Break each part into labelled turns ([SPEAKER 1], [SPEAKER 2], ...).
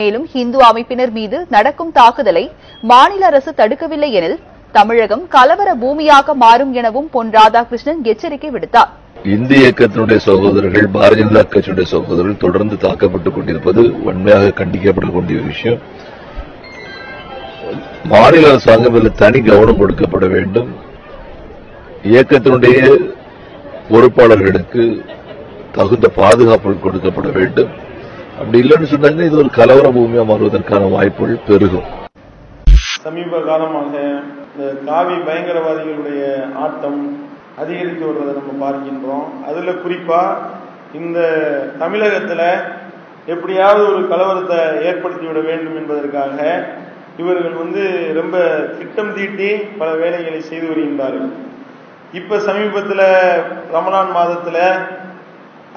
[SPEAKER 1] மேலும் இந்து அமைப்பினர் மீது நடக்கும் தாக்குதலை மாநில அரசு தடுக்கவில்லை எனில் தமிழகம் கலவர பூமியாக மாறும் எனவும் பொன் ராதாகிருஷ்ணன் எச்சரிக்கை விடுத்தார்.
[SPEAKER 2] இந்து இயக்கத்தினுடைய சகோதரர்கள் பாரதிய ஜனதா கட்சியுடைய சகோதரர்கள் தொடர்ந்து தாக்கப்பட்டுக் கொண்டிருப்பது வன்மையாக கண்டிக்கப்படக்கூடிய விஷயம். மாநில அரசாங்கம் இதில் தனி கவனம் கொடுக்கப்பட வேண்டும். இயக்கத்தினுடைய பொறுப்பாளர்களுக்கு தகுந்த பாதுகாப்பு கொடுக்கப்பட வேண்டும். அப்படி இல்லைன்னு சொன்னாங்கன்னா இது ஒரு கலவர பூமியா மாறுவதற்கான வாய்ப்புகள் பெருகும்.
[SPEAKER 3] சமீப காலமாக இந்த காவி பயங்கரவாதிகளுடைய ஆட்டம் அதிகரித்து வருவதை நம்ம பார்க்கின்றோம். அதுல குறிப்பா இந்த தமிழகத்துல எப்படியாவது ஒரு கலவரத்தை ஏற்படுத்தி விட வேண்டும் என்பதற்காக இவர்கள் வந்து ரொம்ப திட்டம் தீட்டி பல வேலைகளை செய்து வருகின்றார்கள். இப்ப சமீபத்துல ரமலான் மாதத்துல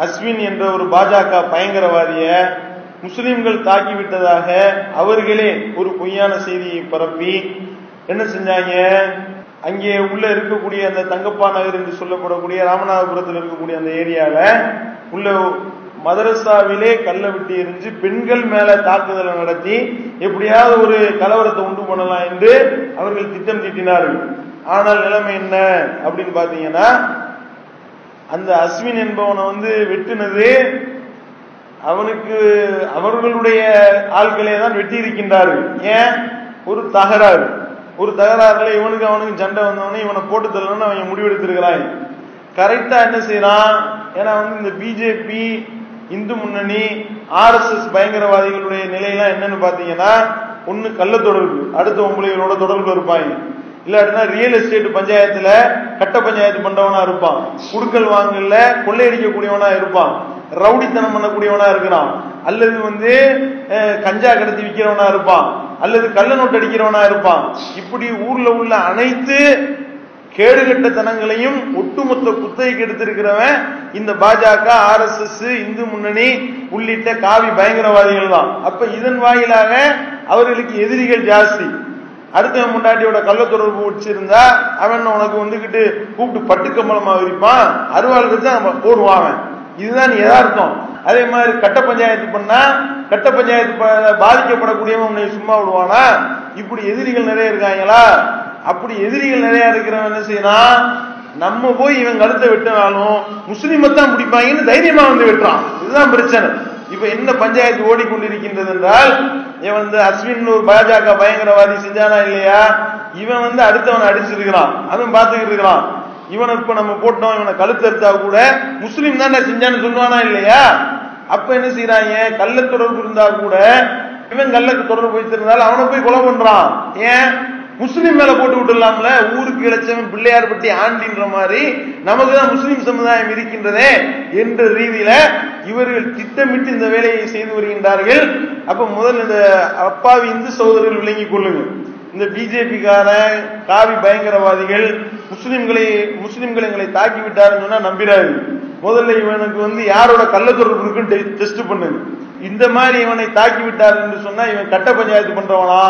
[SPEAKER 3] அஸ்வின் என்ற ஒரு பாஜக பயங்கரவாதிய முஸ்லிம்கள் தாக்கிவிட்டதாக அவர்களே ஒரு பொய்யான செய்தியை பரப்பி என்ன செஞ்சாங்க? அங்கே உள்ள இருக்கக்கூடிய அந்த தங்கப்பா நகர் என்று சொல்லப்படக்கூடிய ராமநாதபுரத்தில் இருக்கக்கூடிய அந்த ஏரியால உள்ள மதரசாவிலே கல்ல விட்டு எரிஞ்சு பெண்கள் மேல தாக்குதலை நடத்தி எப்படியாவது ஒரு கலவரத்தை உண்டு பண்ணலாம் என்று அவர்கள் திட்டம் தீட்டினார்கள். ஆனால் நிலைமை என்ன அப்படின்னு பாத்தீங்கன்னா அந்த அஸ்வின் என்பவனை வந்து வெட்டினது அவனுக்கு அவர்களுடைய ஆட்களே தான் வெட்டி இருக்கின்றார்கள் ஏன்? ஒரு தகராறு. ஒரு தகராறுல இவனுக்கு அவனுக்கு சண்டை வந்தவனே இவனை போட்டு தள்ளணும்னு அவன் முடிவெடுத்திருக்கிறான். கரெக்டா என்ன செய்யறான்? ஏன்னா வந்து இந்த பிஜேபி இந்து முன்னணி ஆர்எஸ்எஸ் பயங்கரவாதிகளுடைய நிலையெல்லாம் என்னன்னு பாத்தீங்கன்னா ஒண்ணு கள்ள தொடர்பு அடுத்த உங்களைகளோட தொடர்பு இருப்பாங்க. இல்லாட்டினா ரியல் எஸ்டேட் பஞ்சாயத்துல கட்ட பஞ்சாயத்து பண்றவனா இருப்பான். குடுக்கல் வாங்கல கொள்ளையடிக்கக்கூடியவனா இருப்பான். ரவுடித்தனம் பண்ணக்கூடியவனா இருக்கிறான். அல்லது வந்து கஞ்சா கடத்தி விற்கிறவனா இருப்பான். அல்லது கள்ள நோட்டு அடிக்கிறவனா இருப்பான். இப்படி ஊர்ல உள்ள அனைத்து கேடுகட்டத்தனங்களையும் ஒட்டுமொத்த குத்தகைக்கு எடுத்திருக்கிறவன் இந்த பாஜக ஆர்எஸ்எஸ் இந்து முன்னணி உள்ளிட்ட காவி பயங்கரவாதிகள் தான். அப்ப இதன் வாயிலாக அவர்களுக்கு எதிரிகள் ஜாஸ்தி. அடுத்த முன்னாடியோட கள்ள தொடர்பு வச்சிருந்தா அவன் உனக்கு வந்துகிட்டு கூப்பிட்டு பட்டுக்கம்பளமா விரிப்பான்? அருவாள் வச்சு தான் போடுவான் அவன். இதுதான் எதார்த்தம் அதே மாதிரி கட்ட பஞ்சாயத்து பண்ணா கட்ட பஞ்சாயத்து ப- பாதிக்கப்படக்கூடியவன் உன்னை சும்மா விடுவானா? இப்படி எதிரிகள் நிறைய இருக்காங்களா? அப்படி எதிரிகள் நிறைய இருக்கிறவன் என்ன செய்யலாம் நம்ம போய் இவன் கழுத்தை வெட்டினாலும் முஸ்லீமை தான் பிடிப்பாங்கன்னு தைரியமா வந்து வெட்டுறான். இதுதான் பிரச்சனை. இப்ப என்ன பஞ்சாயத்து ஓடிக்கொண்டிருக்கின்றது என்றால் இவன் வந்து அஸ்வின் ஒரு பாஜக பயங்கரவாதி செஞ்சானா இல்லையா? இவன் வந்து அடுத்தவனை அடிச்சிருக்கிறான். அவன் பார்த்துக்கிட்டு இருக்கிறான் இவனை இப்ப நம்ம போட்டோம் இவனை கழுத்தறுத்தா கூட முஸ்லீம் தான் செஞ்சான்னு சொல்லுவானா இல்லையா? அப்ப என்ன செய்யறாங்க கள்ள தொடர்பு இருந்தா கூட இவன் கள்ளக்கு தொடர்பு வைத்திருந்தாலும் அவனை போய் கொலை பண்றான். ஏன்? முஸ்லீம் மேல போட்டு விட்டுலாம்ல ஊருக்கு இழைச்சவன் பிள்ளையார் பட்டி ஆண்டின்ற மாதிரி நமக்கு தான் முஸ்லீம் சமுதாயம் இருக்கின்றதே என்ற ரீதியில இவர்கள் திட்டமிட்டு இந்த வேலையை செய்து வருகின்றார்கள். அப்ப முதல் இந்த அப்பாவி இந்து சகோதரர்கள் விளங்கிக் கொள்ளுங்க. இந்த பிஜேபிக்காரன் காவி பயங்கரவாதிகள் முஸ்லிம்களை முஸ்லிம்கள் எங்களை தாக்கி விட்டாருன்னு சொன்னா நம்பிடாது. முதல்ல இவனுக்கு வந்து யாரோட கள்ள தொடர்பு இருக்குன்னு டெஸ்ட் பண்ணுங்க. இந்த மாதிரி இவனை தாக்கி விட்டார் என்று சொன்னா இவன் கட்ட பஞ்சாயத்து பண்றவனா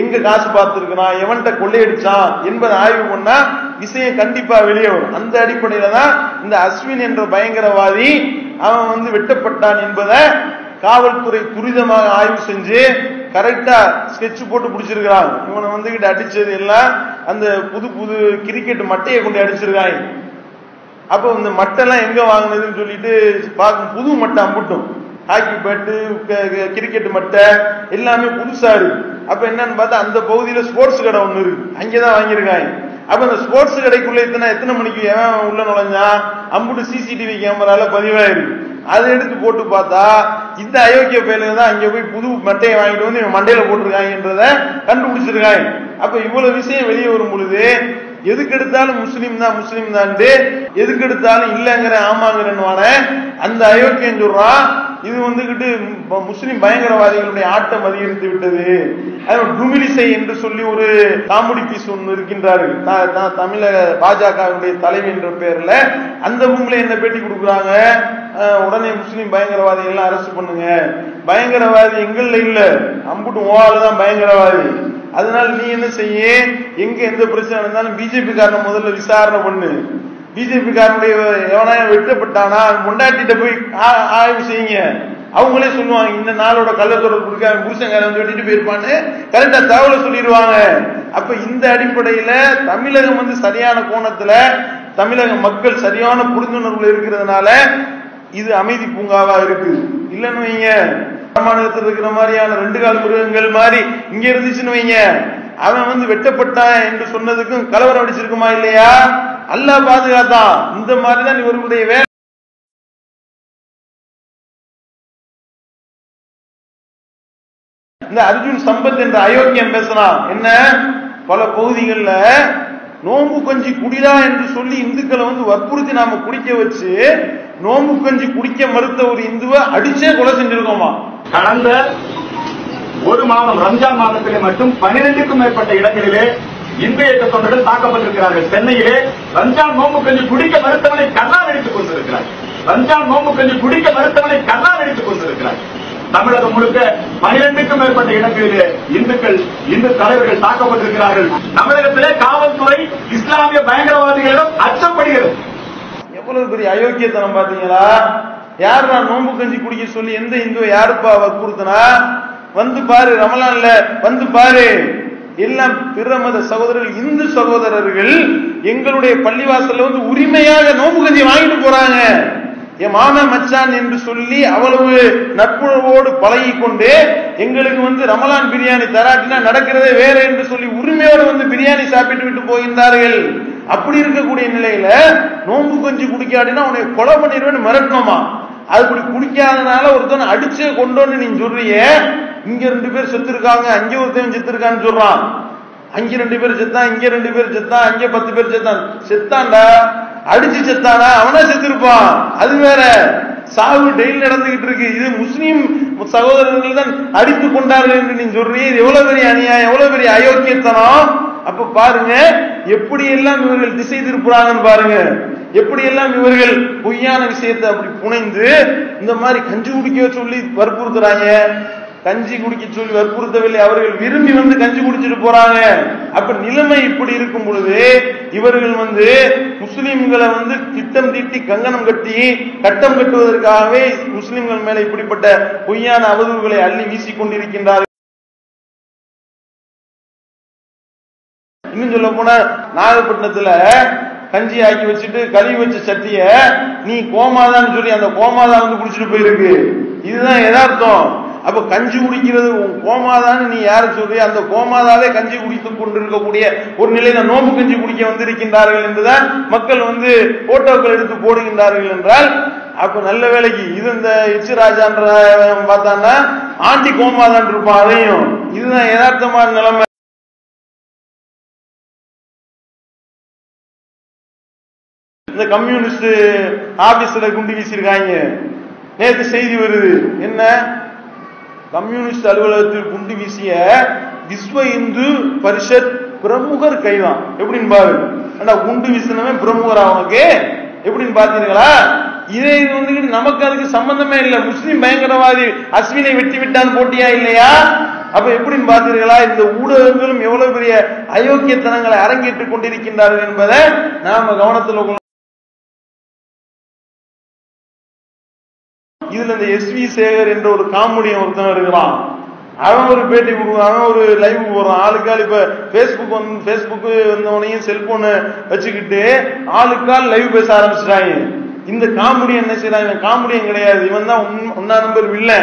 [SPEAKER 3] எங்க காசு பார்த்திருக்கிறான் எவன்கிட்ட கொள்ளையடிச்சான் என்பதை ஆய்வு பண்ணா விஷயம் கண்டிப்பா வெளியே வரும். அந்த அடிப்படையில தான் இந்த அஸ்வின் என்ற பயங்கரவாதி அவன் வந்து வெட்டப்பட்டான் என்பதை காவல்துறை துரிதமாக ஆய்வு செஞ்சு கரெக்டா ஸ்கெட்ச் போட்டு பிடிச்சிருக்கிறான். இவனை வந்துகிட்டு அடிச்சது எல்லாம் அந்த புது புது கிரிக்கெட் மட்டையை கொண்டு அடிச்சிருக்காங்க. அப்போ இந்த மட்டெல்லாம் எங்க வாங்கினதுன்னு சொல்லிட்டு பார்க்கும் புது மட்டை அம்புட்டும். ஹாக்கி பேட்டு கிரிக்கெட் மட்டை எல்லாமே புதுசா இருக்கு. அப்ப என்னன்னு பார்த்தா அந்த பகுதியில ஸ்போர்ட்ஸ் கடை ஒண்ணு இருக்கு அங்கேதான் வாங்கியிருக்காங்க. அப்ப அந்த ஸ்போர்ட்ஸ் கடைக்குள்ள எத்தனை எத்தனை மணிக்கு ஏன் உள்ள நுழைஞ்சான் அம்புட்டு சிசிடிவி கேமரால பதிவாயிருக்கு. அதை எடுத்து போட்டு பார்த்தா இந்த அயோக்கிய பயலுங்க தான் அங்க போய் புது மட்டையை வாங்கிட்டு வந்து இவன் மண்டையில போட்டிருக்காங்கன்றத கண்டுபிடிச்சிருக்காங்க. அப்ப இவ்வளவு விஷயம் வெளியே வரும் பொழுது எதுக்கு எடுத்தாலும் முஸ்லீம் தான் முஸ்லீம் தான் எதுக்கு எடுத்தாலும் இல்லங்கிற ஆமாங்கிறன்னு அந்த அயோக்கியம் சொல்றான் இது வந்துகிட்டு முஸ்லிம் பயங்கரவாதிகளுடைய ஆட்டம் அதிகரித்து விட்டது. டுமிலிசை என்று சொல்லி ஒரு காமெடி பீஸ் ஒன்று இருக்கின்றார்கள். தமிழக பாஜகவினுடைய தலைவி என்ற பெயர்ல அந்த ரூம்ல என்ன பேட்டி கொடுக்குறாங்க? உடனே முஸ்லிம் பயங்கரவாதிகள் எல்லாம் அரெஸ்ட் பண்ணுங்க. பயங்கரவாதி எங்கள்ல இல்ல. அம்புட்டு ஓவால தான் பயங்கரவாதி. அதனால நீ என்ன செய்ய? எங்க எந்த பிரச்சனை இருந்தாலும் பிஜேபி காரணம் முதல்ல விசாரணை பண்ணு. பிஜேபி காரனுடைய எவனாயும் வெட்டப்பட்டானா முண்டாட்டிட்ட போய் ஆ- ஆய்வு செய்யுங்க. அவங்களே சொல்லுவாங்க இந்த நாளோட கள்ளத்தொடர்பு இருக்கு அவன் புருஷங்காரன் சொல்லிட்டு போயிருப்பான்னு. கரெக்டா தகவலை சொல்லிடுவாங்க. அப்ப இந்த அடிப்படையில தமிழகம் வந்து சரியான கோணத்துல தமிழக மக்கள் சரியான புரிந்துணர்வுல இருக்கிறதுனால இது அமைதி பூங்காவா இருக்கு. இல்லைன்னு வைங்க. மாநிலத்தில் இருக்கிற மாதிரியான ரெண்டு கால் மிருகங்கள் மாதிரி இங்க இருந்துச்சுன்னு வைங்க. அவன் வந்து வெட்டப்பட்டான் என்று சொன்னதுக்கும் கலவரம் அடிச்சிருக்குமா இல்லையா? அல்லா பாதுகாத்தா. இந்த மாதிரிதான் இவர்களுடைய வேலை இந்த அர்ஜுன் சம்பத் என்ற அயோக்கியம் பேசலாம் என்ன? பல பகுதிகளில் நோம்பு கஞ்சி குடிடா என்று சொல்லி இந்துக்களை வந்து வற்புறுத்தி நாம குடிக்க வச்சு நோம்பு கஞ்சி குடிக்க மறுத்த ஒரு இந்துவை அடிச்சே கொலை செஞ்சிருக்கோமா?
[SPEAKER 4] கடந்த ஒரு மாதம் ரம்ஜான் மாதத்திலே மட்டும் பனிரெண்டுக்கும் மேற்பட்ட இடங்களிலே இந்து இயக்க தொண்டர்கள் தாக்கப்பட்டிருக்கிறார்கள். சென்னையிலே ரம்ஜான் நோம்பு கஞ்சி குடிக்க மறுத்தவனை கண்ணால் அடித்துக் கொண்டிருக்கிறார். ரம்ஜான் நோம்பு கஞ்சி குடிக்க மறுத்தவனை கண்ணால் அடித்துக் கொண்டிருக்கிறார். தமிழகம் முழுக்க பனிரெண்டுக்கும் மேற்பட்ட இடங்களிலே இந்துக்கள் இந்து தலைவர்கள் தாக்கப்பட்டிருக்கிறார்கள். தமிழகத்திலே காவல்துறை இஸ்லாமிய பயங்கரவாதிகளிடம் அச்சப்படுகிறது.
[SPEAKER 3] எவ்வளவு பெரிய அயோக்கியத்தனம் பாத்தீங்களா யார் நான் நோம்பு கஞ்சி குடிக்க சொல்லி எந்த இந்துவை யாருப்பா வற்புறுத்தினா வந்து பாரு ரமலான்ல வந்து பாரு. எல்லாம் பிற மத சகோதரர்கள் இந்து சகோதரர்கள் எங்களுடைய பள்ளிவாசல்ல வந்து உரிமையாக நோம்பு கஞ்சி வாங்கிட்டு போறாங்க. என் மாமன் மச்சான் என்று சொல்லி அவ்வளவு நட்புறவோடு பழகி கொண்டு எங்களுக்கு வந்து ரமலான் பிரியாணி தராட்டினா நடக்கிறதே வேற என்று சொல்லி உரிமையோடு வந்து பிரியாணி சாப்பிட்டு விட்டு போகின்றார்கள். அப்படி இருக்கக்கூடிய நிலையில நோன்பு கஞ்சி குடிக்காட்டினா உன்னை கொலை பண்ணிடுவேன்னு மிரட்டணுமா அது இப்படி குடிக்காதனால ஒருத்தன் அடிச்சு கொண்டோன்னு நீங்க சொல்றியே இங்க ரெண்டு பேர் செத்து இருக்காங்க அங்கே ஒருத்தன் செத்து இருக்கான்னு சொல்றான். அங்க ரெண்டு பேர் செத்தான் இங்க ரெண்டு பேர் செத்தான் அங்க பத்து பேர் செத்தான். செத்தான்டா அடிச்சு செத்தானா அவனா செத்திருப்பான். அது வேற சாவு டெய்லி நடந்துகிட்டு இருக்கு. இது முஸ்லீம் சகோதரர்கள் தான் அடித்து கொண்டார்கள் என்று நீ சொல்றீங்க இது எவ்வளவு பெரிய அநியாயம் எவ்வளவு பெரிய அயோக்கியத்தனம்? அப்ப பாருங்க எப்படி எல்லாம் இவர்கள் திசை திருப்புறாங்கன்னு பாருங்க. எப்படியெல்லாம் இவர்கள் பொய்யான விஷயத்தை அப்படி புனைந்து இந்த மாதிரி கஞ்சி குடிக்க சொல்லி வற்புறுத்துறாங்க? கஞ்சி குடிக்க சொல்லி வற்புறுத்தவில்லை. அவர்கள் விரும்பி வந்து கஞ்சி குடிச்சிட்டு போறாங்க. அப்ப நிலைமை இப்படி இருக்கும் பொழுது இவர்கள் வந்து முஸ்லிம்களை வந்து திட்டம் தீட்டி கங்கணம் கட்டி கட்டம் கட்டுவதற்காகவே முஸ்லிம்கள் மேல இப்படிப்பட்ட பொய்யான அவதூறுகளை அள்ளி வீசிக் கொண்டிருக்கின்றார்கள். இன்னும் சொல்ல போனா நாகப்பட்டினத்துல கஞ்சி ஆக்கி வச்சுட்டு கழுவி வச்ச சட்டிய நீ கோமாதான்னு சொல்லி அந்த கோமாதா வந்து குடிச்சிட்டு போயிருக்கு. இதுதான் எதார்த்தம் அப்ப கஞ்சி குடிக்கிறது கோமாதான்னு நீ யாரு சொல்றிய அந்த கோமாதாவே கஞ்சி குடித்துக் கொண்டிருக்கக்கூடிய ஒரு நிலையில நோம்பு கஞ்சி குடிக்க வந்திருக்கின்றார்கள் என்றுதான் மக்கள் வந்து போட்டோக்கள் எடுத்து போடுகின்றார்கள் என்றால் அப்ப நல்ல வேலைக்கு இது இந்த எச்சு ராஜான்ற பார்த்தான்னா ஆண்டி கோமாதான் இருப்பான் அதையும். இதுதான் யதார்த்தமான நிலைமை. இந்த கம்யூனிஸ்ட் ஆபீஸ்ல குண்டு வீசியிருக்காங்க. நேற்று செய்தி வருது. என்ன? கம்யூனிஸ்ட் அலுவலகத்தில் குண்டு வீசிய விஸ்வ இந்து பரிஷத் பிரமுகர் கைதான். எப்படின்னு பாரு. ஆனா குண்டு வீசினவன் பிரமுகர் அவனுக்கு எப்படின்னு பாத்தீங்களா இதே இது வந்து நமக்கு அதுக்கு சம்பந்தமே இல்ல. முஸ்லிம் பயங்கரவாதி அஸ்வினை வெட்டி விட்டான் போட்டியா இல்லையா? அப்ப எப்படின்னு பாத்தீர்களா இந்த ஊடகங்களும் எவ்வளவு பெரிய அயோக்கியத்தனங்களை அரங்கேற்றுக் கொண்டிருக்கின்றார்கள் என்பதை நாம கவனத்தில் இதுல இந்த எஸ் வி சேகர் என்ற ஒரு காமெடியன் ஒருத்தன் இருக்கிறான் அவன் ஒரு பேட்டி கொடுக்குறான். அவன் ஒரு லைவ் போடுறான் ஆளுக்கால் இப்ப பேஸ்புக் வந்து பேஸ்புக் வந்தவனையும் செல்போனை வச்சுக்கிட்டு ஆளுக்கால் லைவ் பேச ஆரம்பிச்சிட்டாங்க. இந்த காமெடி என்ன செய்யறான் இவன் காமெடியும் கிடையாது. இவன் தான் ஒன்னா நம்பர் இல்லை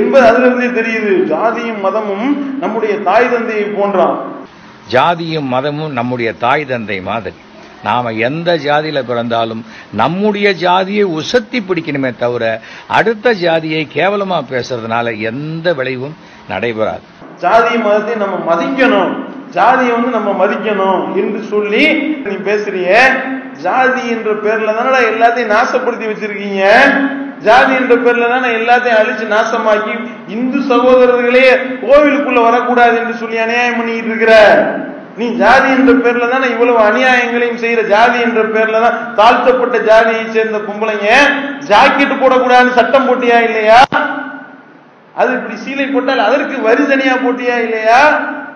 [SPEAKER 3] என்பது அதுல இருந்தே தெரியுது. ஜாதியும் மதமும் நம்முடைய தாய் தந்தையை போன்றான்.
[SPEAKER 5] ஜாதியும் மதமும் நம்முடைய தாய் தந்தை மாதிரி. நாம எந்த ஜாதியில பிறந்தாலும் நம்முடைய ஜாதியை உசத்தி பிடிக்கணுமே தவிர அடுத்த ஜாதியை கேவலமாக பேசுறதுனால எந்த விளைவும் நடைபெறாது.
[SPEAKER 3] ஜாதி மதத்தை நம்ம மதிக்கணும். ஜாதியை வந்து நம்ம மதிக்கணும் என்று சொல்லி நீ பேசுறிய ஜாதி என்ற பேர்ல தானடா எல்லாத்தையும் நாசப்படுத்தி வச்சிருக்கீங்க? ஜாதி என்ற பேர்ல தானே எல்லாத்தையும் அழிச்சு நாசமாக்கி இந்து சகோதரர்களே கோவிலுக்குள்ள வரக்கூடாது என்று சொல்லி அநியாயம் பண்ணிட்டு இருக்கிற. நீ ஜாதி என்ற பேர்ல தானே இவ்வளவு அநியாயங்களையும் செய்யற ஜாதி என்ற பேர்ல தான் தாழ்த்தப்பட்ட ஜாதியை சேர்ந்த பொம்பளைங்க ஜாக்கெட் போடக்கூடாதுன்னு சட்டம் போட்டியா இல்லையா? அது இப்படி சீலை போட்டால் அதற்கு வரி தனியா போட்டியா இல்லையா?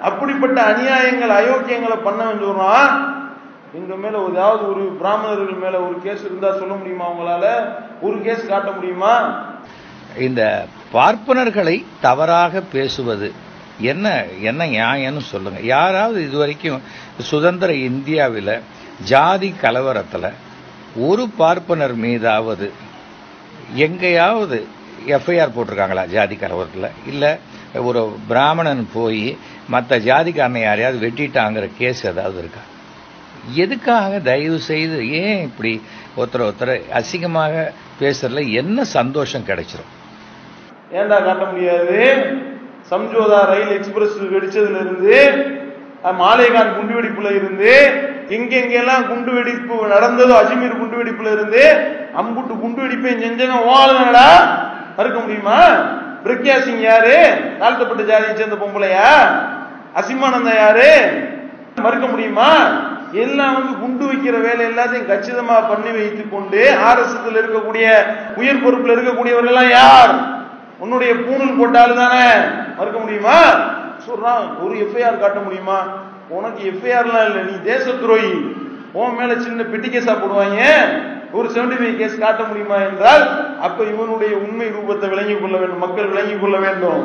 [SPEAKER 3] அப்படிப்பட்ட அநியாயங்கள் அயோக்கியங்களை பண்ண சொல்றான். எங்க மேல ஏதாவது ஒரு பிராமணர்கள் மேல ஒரு கேஸ் இருந்தா சொல்ல முடியுமா உங்களால? ஒரு கேஸ் காட்ட முடியுமா?
[SPEAKER 5] இந்த பார்ப்பனர்களை தவறாக பேசுவது என்ன என்ன நியாயம்னு சொல்லுங்க. யாராவது இது வரைக்கும் சுதந்திர இந்தியாவில் ஜாதி கலவரத்தில் ஒரு பார்ப்பனர் மீதாவது எங்கேயாவது எஃப்ஐஆர் போட்டிருக்காங்களா ஜாதி கலவரத்தில்? இல்லை ஒரு பிராமணன் போய் மற்ற ஜாதிக்காரனை யாரையாவது வெட்டிட்டாங்கிற கேஸ் ஏதாவது இருக்கா? எதுக்காக தயவு செய்து ஏன் இப்படி ஒருத்தர் ஒருத்தர் அசிங்கமாக பேசுறதுல என்ன சந்தோஷம் கிடைச்சிரும்?
[SPEAKER 3] ஏன்டா காட்ட முடியாது? சம்ஜோதா ரயில் எக்ஸ்பிரஸ் வெடிச்சதுல இருந்து மாலேகான் குண்டு வெடிப்புல இருந்து எங்கெங்கெல்லாம் குண்டு வெடிப்பு நடந்ததோ அஜ்மீர் குண்டு வெடிப்புல இருந்து அம்புட்டு குண்டு வெடிப்பையும் செஞ்சவன் வாழுங்கடா மறுக்க முடியுமா? பிரக்யா சிங் யாரு? தாழ்த்தப்பட்ட ஜாதியை சேர்ந்த பொம்பளையா? அசிமானந்தா யாரு? மறுக்க முடியுமா? எல்லாம் வந்து குண்டு வைக்கிற வேலை எல்லாத்தையும் கச்சிதமா பண்ணி வைத்துக் கொண்டு ஆர்எஸ்எஸ்ல இருக்கக்கூடிய உயர் பொறுப்புல இருக்கக்கூடியவர்கள் எல்லாம் யார்? உன்னுடைய பூணூல் போட்டாலும் தானே மறுக்க முடியுமா? சொல்றான் ஒரு எஃப்ஐஆர் காட்ட முடியுமா? உனக்கு எஃப்ஐஆர்லாம் இல்ல நீ தேச துரோகி உன் மேல சின்ன பெட்டி கேஸா போடுவாங்க. ஒரு செவன்டி ஃபைவ் கேஸ் காட்ட முடியுமா என்றால் அப்ப இவனுடைய உண்மை ரூபத்தை விளங்கிக் கொள்ள வேண்டும் மக்கள் விளங்கிக் கொள்ள வேண்டும்.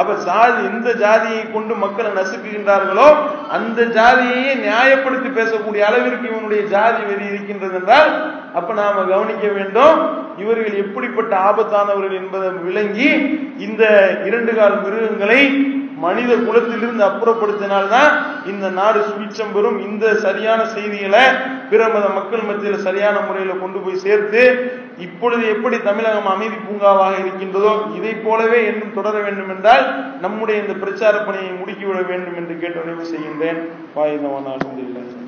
[SPEAKER 3] அப்ப சாதி எந்த ஜாதியை கொண்டு மக்களை நசுக்குகின்றார்களோ அந்த ஜாதியையே நியாயப்படுத்தி பேசக்கூடிய அளவிற்கு இவனுடைய ஜாதி வெறி இருக்கின்றது என்றால் அப்ப நாம கவனிக்க வேண்டும் இவர்கள் எப்படிப்பட்ட ஆபத்தானவர்கள் என்பதை விளங்கி இந்த இரண்டு கால் மிருகங்களை மனித குலத்திலிருந்து அப்புறப்படுத்தினால்தான் இந்த நாடு சுபிச்சம் பெறும். இந்த சரியான செய்திகளை பிற மத மக்கள் மத்தியில் சரியான முறையில் கொண்டு போய் சேர்த்து இப்பொழுது எப்படி தமிழகம் அமைதி பூங்காவாக இருக்கின்றதோ இதை போலவே இன்னும் தொடர வேண்டும் என்றால் நம்முடைய இந்த பிரச்சார பணியை முடுக்கிவிட வேண்டும் என்று கேட்டு நிறைவு செய்கின்றேன். வாயுதவான அலமதுல்லாஹி